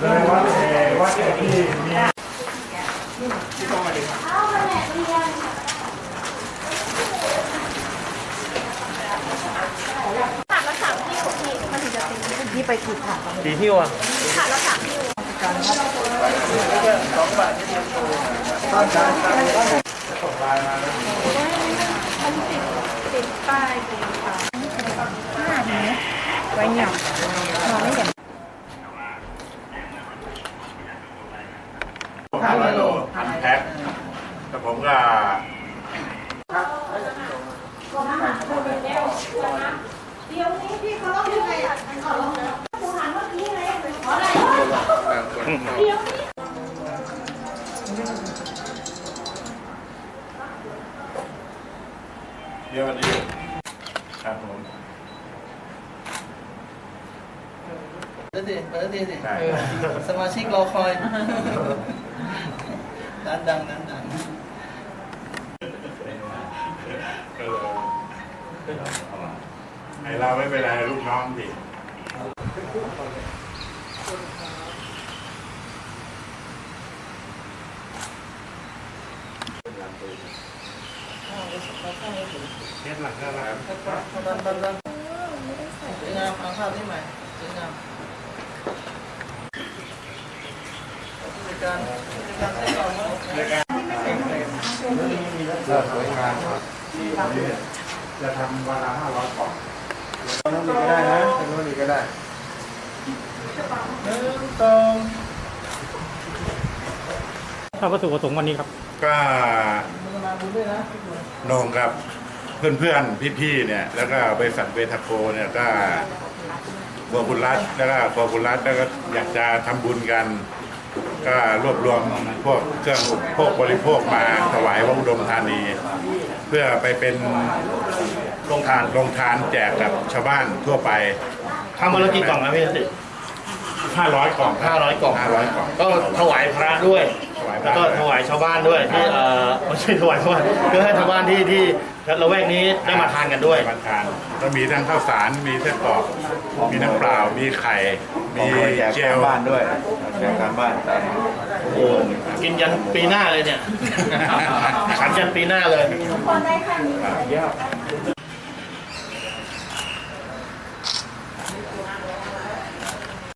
เลยวัดเอ่อวัดที่มีขาดละสามที่พี่มันถึงจะตีพี่ไปกี่ขาดกี่หิ้วอะขาดละสามที่ส่งไลน์มาแล้วมันติดติดป้ายติดค่ะห้าทีนี้ไว้หยับนอนไม่เห็น ห้าร้อยโลพันแพ็คแต่ผมก็เดี๋ยวนี้พี่เขาต้องยังไงอะอลองนะกูหันเมื่อกี้ไงขออะไรเดี๋ยวนี้เดี๋ยวนี้ครับผม เปิดดิเปิดดิสิสมาชิกรอคอยร้านดังร้านดังเออไอเราไม่เป็นไรลูกน้องดิเคสหลักก็แล้ว ดันดันดันสวยงามเอาภาพนี้ใหม่สวยงามผู้จัดการผู้จัดการได้ก่อนมั้ย สวยงามครับจะทำวันละห้าร้อยกล่องต้องมีกก็ได้นะทางโน้นอีกก็ได้หนึ่งสองถ้าวัตถุประสงค์วันนี้ครับ ก็นมาบุญด้วยนะโหนงกับเพื่อนๆ พี่ๆ เนี่ย แล้วก็บริษัทเวทาโกเนี่ยก็ครัวคุณรัฐแล้วก็ครัวคุณรัฐแล้วก็อยากจะทำบุญกัน ก็รวบรวมพวกเครื่องอุปโภคบริโภคมาถวายพระอุดมธานี เพื่อไปเป็นโรงทานโรงทานแจกกับชาวบ้านทั่วไปทำมาแล้วกี่กล่องนะพี่ติ500กล่องห้าร้อยกล่อง500กล่องก็ถวายพระด้วยถวายพระ แล้วก็ถวายชาวบ้านด้วยที่เอ่อไม่ใช่ถวายชาวบ้านเพื่อให้ชาวบ้านที่ที่ละแวกนี้ได้มาทานกันด้วยมาทานก็มีทั้งข้าวสารมีเส้นกรอกมีน้ำเปล่ามีไข่ มีเจลบ้านด้วยแจกการบ้านตามโอ้กินยันปีหน้าเลยเนี่ยฉันยันปีหน้าเลยคนได้แค่นี้